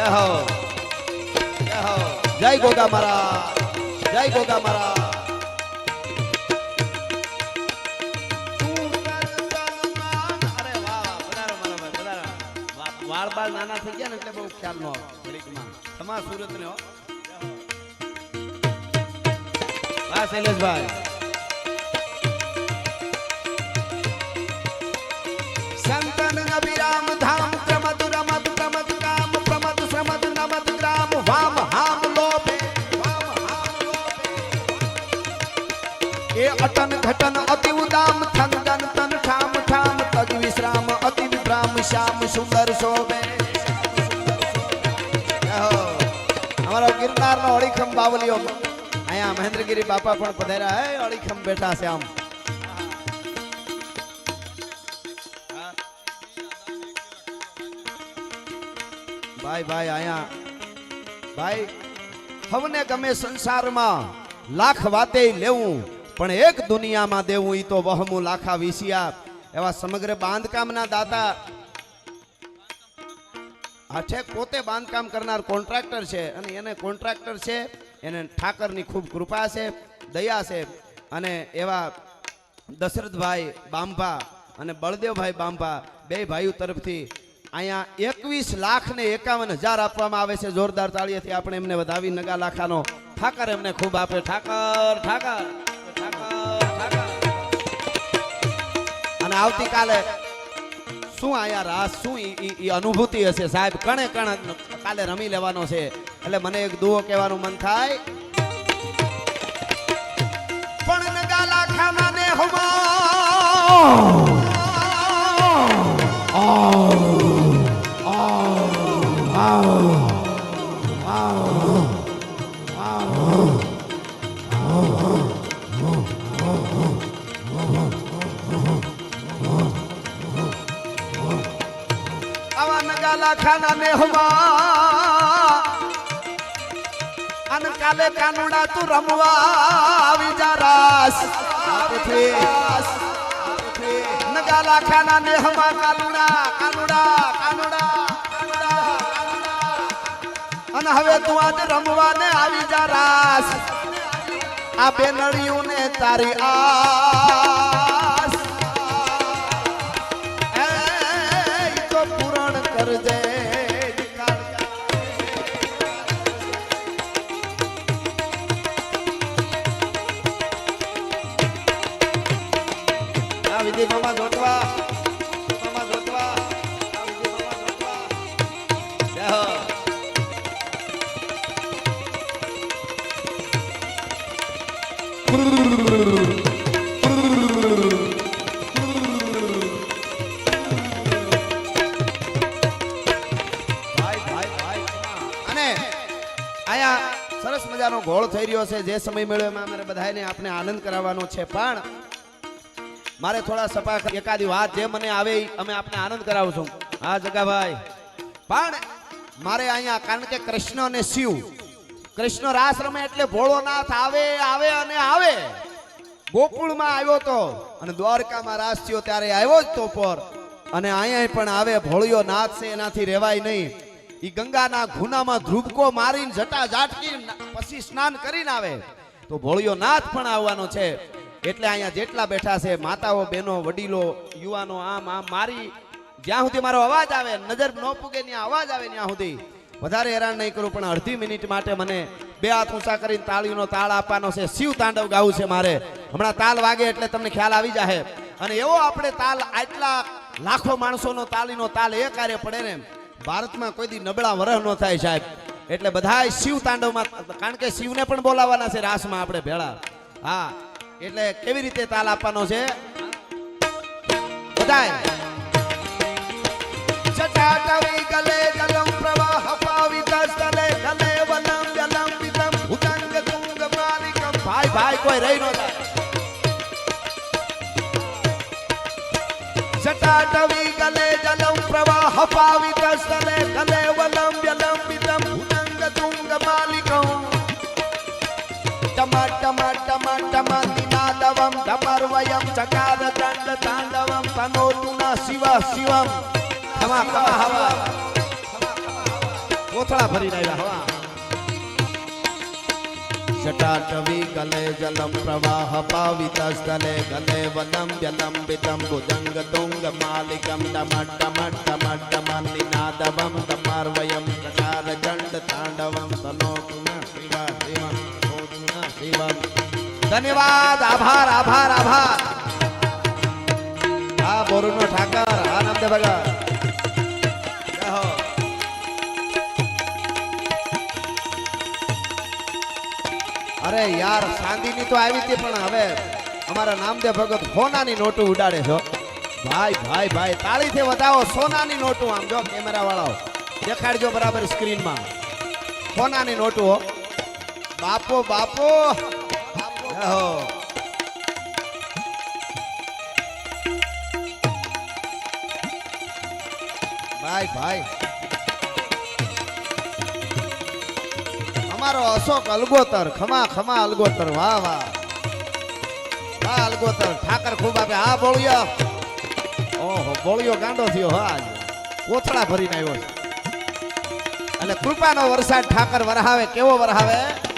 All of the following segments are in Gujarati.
જય હો. જય હો જય ગોગા મારા જય ગોગા મારા પધારો બાળ નાના થઈ ગયા ને એટલે બહુ ખ્યાલ ન સુરત ને હો. વાહ, શૈલેષભાઈ. એ અટન ઘટન અતિ ઉદામ થન ગન તન ઠામ ઠામ તજ વિશ્રામ અતિ વિભ્રામ શ્યામ સુંદર શોભે જય હો અમારો ગિરનારનો અડીખમ બાવલીઓ અહીંયા મહેન્દ્રગીરી બાપા પણ પધાર્યા હે અડીખમ બેઠા છે આમ ભાઈ ભાઈ અહીંયા ભાઈ હવને ગમે સંસારમાં લાખ વાતે લેવું પણ એક દુનિયામાં દેવું ઈ તો વહમું લાખા વિસિયા એવા સમગ્ર બાંધકામના દાતા આ છે પોતે બાંધકામ કરનાર કોન્ટ્રાક્ટર છે અને એને કોન્ટ્રાક્ટર છે, એને ઠાકરની ખૂબ કૃપા છે, દયા છે અને એવા દશરથભાઈ બાંભા અને બળદેવભાઈ બાંભા બે ભાઈઓ તરફથી અહીંયા એકવીસ લાખ ને એકાવન હજાર આપવામાં આવે છે. જોરદાર તાળીએથી આપણે એમને વધાવી નગા લાખાનો ઠાકર એમને ખૂબ આપે. ઠાકર ઠાકર ઠાકર. અને આવતીકાલે શું આયા રાસ શું ઈ અનુભૂતિ હશે સાહેબ? કણે કણ કાલે રમી લેવાનો છે. એટલે મને એક દુઓ કહેવાનું મન થાય. પણ નગાલા ખાના ને હુમા આવા ખાના ને હુમા અન કાલે કાનુડા તું રમવા આવી જા રાસ નગાલા ખાના ને હમા કાનુડા કાનુડા કાનુડા. અને હવે તું આજ રમવા ને આવી જા રાસ આ બેનડિયું ને તારી આસ સરસ મજાનો ઘોળ થઈ રહ્યો છે, જે સમય મળ્યો અમારે બધાને આપણે આનંદ કરાવવાનો છે. પણ મારે થોડા સપા એકાદી વાત જે મને આવે અમે આપને આનંદ કરાવશું. હા, જગાભાઈ. પણ મારે અહીંયા કારણ કે કૃષ્ણ અને શિવ કૃષ્ણ રાસ રમે એટલે ભોળોનાથ આવે આવે અને આવે. ગોકુળમાં આવ્યો તો અને દ્વારકામાં રાસ થયો ત્યારે આવ્યો જ તો પર. અને અહીંયા પણ આવે, ભોળિયો નાથ છે, એનાથી રહેવાય નહીં. એ ગંગાના ખૂનામાં ધ્રુબકો મારીને જટા જાટકી પછી સ્નાન કરીને આવે. તો ભોળિયો નાથ પણ આવવાનો છે. એટલે અહીંયા જેટલા બેઠા છે, માતાઓ, બહેનો, વડીલો, યુવાનો, આમ આમ, મારી, જ્યાં સુધી મારો અવાજ આવે, નજર ન પૂગે, ત્યાં અવાજ આવે, ત્યાં સુધી. વધારે હેરાન નહીં કરું, પણ અડધી મિનિટ માટે મને બે હાથ ઊંચા કરીને તાળીનો તાળ આપવાનો છે. શિવ તાંડવ ગાવું છે મારે. હમણાં તાલ વાગે એટલે તમને ખ્યાલ આવી જાય અને એવો આપણે તાલ આટલા લાખો માણસોનો તાલીનો તાલ એ કાર્ય પડે ને ભારતમાં કોઈ દી નબળા વરહ ન થાય સાહેબ. એટલે બધાય શિવ તાંડવમાં, કારણ કે શિવને પણ બોલાવવાના છે રાસમાં આપણે ભેળા. હા, એટલે કેવી રીતે તાલ આપવાનો છે? બધા જટાટવી ગલે કોઈ રહી ન જાય. જટાટવી ગલે જલમ પ્રવાહ પાવિત સ્થલે ગલે વલમ જલમ વિતમ ભુજંગ તુંગ માલિકમ. ટમા ટમા ટમા ટમ નિનાદવમ ધમર્વયમ ચકાર દંડ તાંડવમ તનોતુ ન શિવ શિવમ. ખમા ખમા હવા કોથળા ભરીને રહ્યા હવા જટાટવી ગલે જલમ પ્રવાહ પાવિતસ્થલે ગલે વલમ વ્યલંબિતમ ભુજંગ તુંગ માલિકમ ડમ ડમ ડમ ડમ નિનાદવમ દમાર્વયમ પ્રકાર ચંડ તાંડવમ તનો પુનઃ શિવા શિવમ ઓ પુનઃ શિવમ અરે યાર ચાંદીની તો આવી હતી, પણ હવે અમારા નામદેવ ભગત સોનાની નોટું ઉડાડે છો. ભાઈ ભાઈ ભાઈ, તાળીથી વધાવો, સોનાની નોટું આમ જો કેમેરા વાળાઓ દેખાડજો બરાબર સ્ક્રીનમાં. સોનાની નોટું, હો. બાપો બાપો. જય ભાઈ ભાઈ. અમારો અશોક અલગોતર, ખમા ખમા અલગોતર, વાહ વાહ. વાહ, અલગોતર. ઠાકર ખૂબ આપે. હા, બોળિયો. ઓહો, બોળિયો ગાંડો થયો. હા. કોથળા ભરીને આવ્યો છે. એટલે કૃપાનો વરસાદ ઠાકર વરહાવે, કેવો વરહાવે?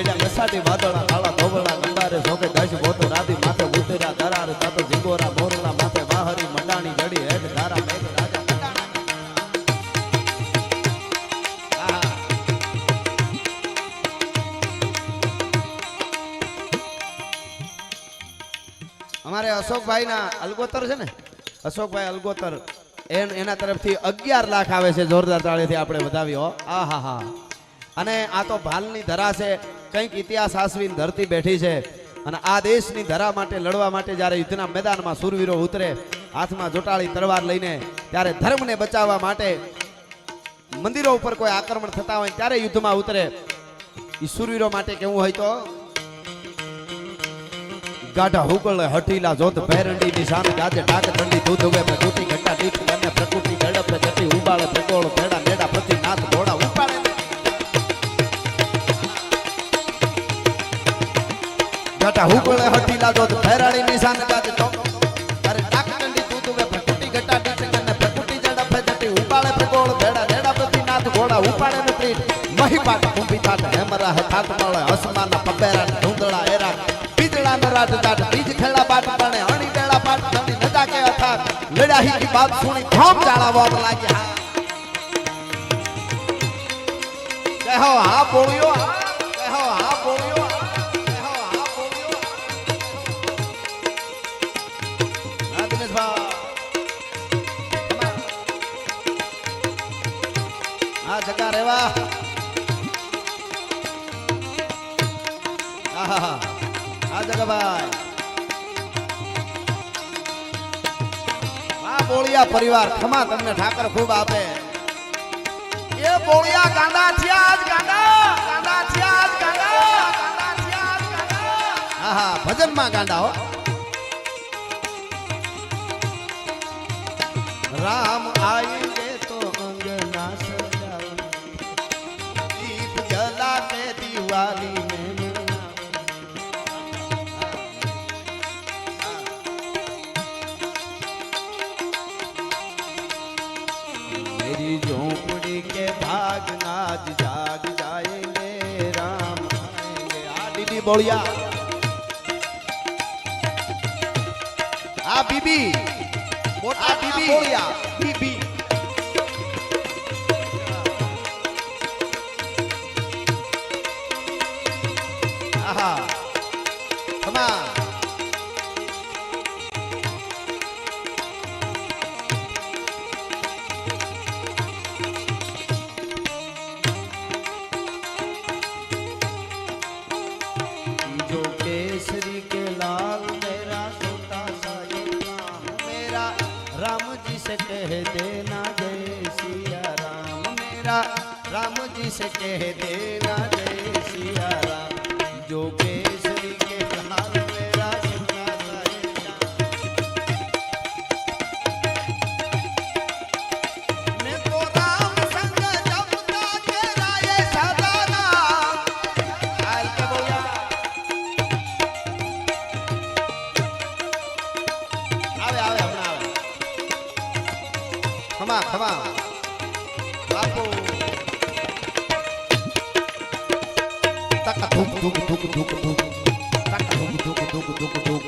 જેડા મસાટી વાદળા, કાળા ધોબળા ગંડારે સોકે દશ બોતો રાતી માથે ઉતર્યા, દરાર, તાતો જીગોરા બોરલા માથે વાહરી, મંડાણી, જડી હેઠ ધારા, મેઘ અમારે અશોકભાઈના અલગોતર છે ને? અશોકભાઈ અલગોતર. એન- એના તરફથી અગિયાર લાખ આવે છે જોરદાર તાળીથી આપણે વધાવ્યો. આ હા હા અને આ તો ભાલની ધરા છે. કંઈક ઇતિહાસ આસવીન ધરતી બેઠી છે. અને આ દેશની ધરા માટે, લડવા માટે જ્યારે યુદ્ધના મેદાનમાં સુરવીરો ઉતરે, હાથમાં જોટાળી તરવાર લઈને ત્યારે ધર્મને બચાવવા માટે મંદિરો ઉપર કોઈ આક્રમણ થતા હોય ત્યારે યુદ્ધમાં ઉતરે. એ સુરવીરો માટે કેવું હોય તો? ગાઢા હુકળ હટીલા જોત ભેરંડી નિશાન ગાજે ડાક ઠંડી દૂધ ઉગે, પ્રકૃતિ ઘટા દીપ પ્રકૃતિ ઝડપ ઉબાળે, પ્રગોળ ભેડા મેડા પ્રતિ નાથ ઘોડા ઉપાડે. ગાઢા હુકળે હટી જોત ભેરાડી નિશાન ગાજે તો અરે ડાક દૂધવે પ્રકૃતિ ઘટા દીપ બંને પ્રકૃતિ ઝડપ જટી ઉબાળે ભેડા મેડા પ્રતિ નાથ ઘોડા ઉપાડે ને પ્રીત મહીપાટ કુંભી તાટ હેમરા હથાટ મળે હસમાના પપેરા ઢુંગળા એરા બીજડા રાજ દાટ બીજ ખેડા બાટ પાણે હણી ડેડા પાટ ધણી નજા કે અથાત લડાહી કી બાત સુણી ધોમ જાળા વાપ લાગ્યા. જય હો, હા બોલ્યો બોળિયા પરિવાર ખમા તમને ઠાકર ખૂબ આપે. એ બોળિયા ગાંડા થયા ગાંડા થયા આજ ગાંડા હો રામ આएंगे દોડિયા આ બીબી. મોટા બીબી. દોડિયા બીબી. આહા. તક ધુક ધુક ધુક ધુક ધુક ધુક ધુક ધુક ધુક ધુક,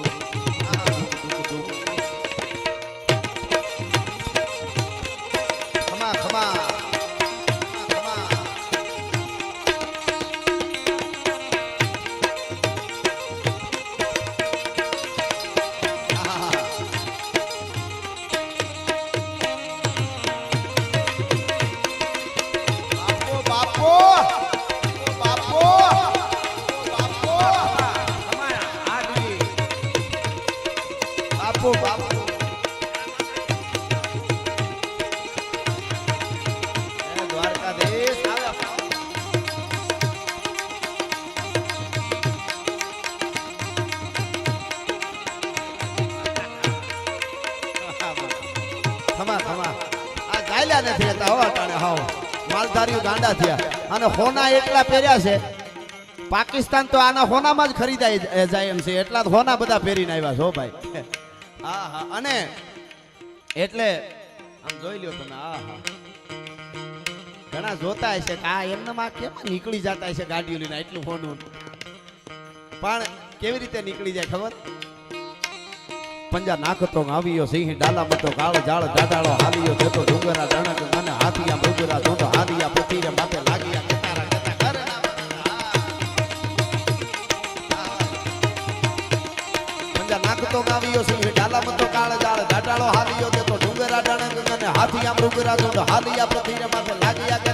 અને હોના એટલા પહેર્યા છે. પાકિસ્તાન તો આના હોનામાં જ ખરીદાય જ- જાય એમ છે. એટલા હોના બધા પહેરીને આવ્યા છો ભાઈ. હા હા. અને એટલે, આમ જોઈ લ્યો તમે, હા હા. ઘણા જોતા હશે કે આ એમનામાં કેમ નીકળી જતા હશે ગાડીઓ લઈને એટલું હોનું? પણ કેવી રીતે નીકળી જાય ખબર? પંજા નાખતો આવ્યો સિંહ ડાલા મતો કાળ જાળ દાદાળો હાલિયો, જતો ડુંગરા ડણક મને હાથિયા, મૃગરા હાથિયા મૃગરા હાલિયા માથે લાગિયા